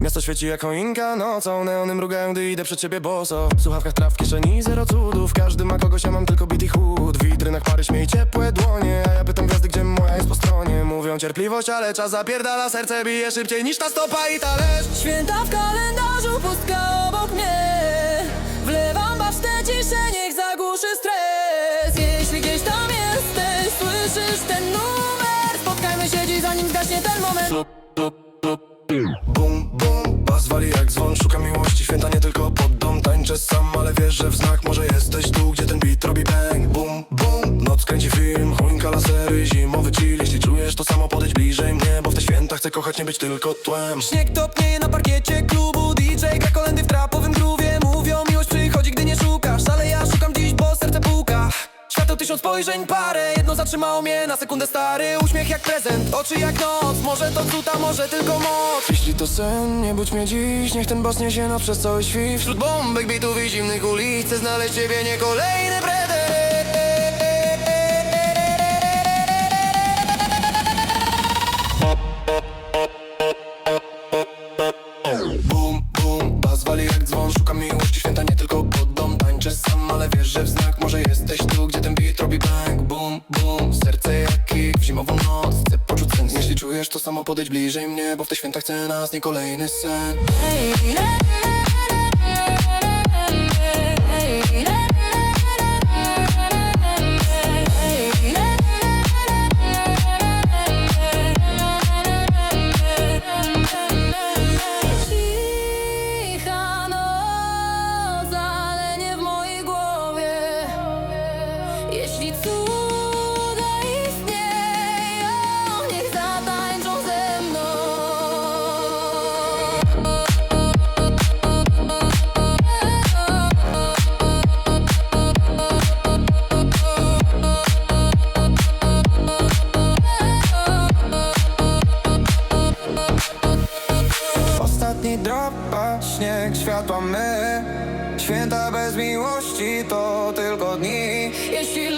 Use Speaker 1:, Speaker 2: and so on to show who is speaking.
Speaker 1: Miasto świeci jak choinka nocą Neony mrugają, gdy idę przed ciebie boso. W słuchawkach traw w kieszeni zero cudów. Każdy ma kogoś, ja mam tylko bit i chłód. W witrynach pary śmiej ciepło cierpliwość, ale czas zapierdala Serce bije szybciej niż ta stopa i talerz
Speaker 2: Święta w kalendarzu, pustka obok mnie. Wlewam basz tę ciszę, niech zagłuszy stres. Jeśli gdzieś tam jesteś, słyszysz ten numer. Spotkajmy się dziś, zanim zgaśnie ten moment
Speaker 1: podejdź bliżej mnie Bo w te święta chcę kochać, nie być tylko tłem.
Speaker 2: Śnieg topnieje na parkiecie klubu DJ gra kolendy w trapowym groowie Mówią, miłość przychodzi, gdy nie szukasz. Ale ja szukam dziś, bo serce puka. Świateł tysiąc spojrzeń, parę. Jedno zatrzymało mnie na sekundę stary. Uśmiech jak prezent, oczy jak noc. Może to cuta, może tylko moc.
Speaker 1: Jeśli to sen, nie budź mnie dziś. Niech ten bas niesie noc przez cały świt Wśród bombek, bitów i zimnych ulic Chcę znaleźć ciebie, nie kolejny predet że w znak Może jesteś tu, gdzie ten beat robi bang Bum, bum, serce jak kick W zimową noc chcę poczuć sens Jeśli czujesz to samo, podejdź bliżej mnie Bo w te święta chcę nas, nie kolejny sen.
Speaker 2: Cicha
Speaker 1: śnieg, światła my. Święta bez miłości to tylko dni.
Speaker 2: Jeśli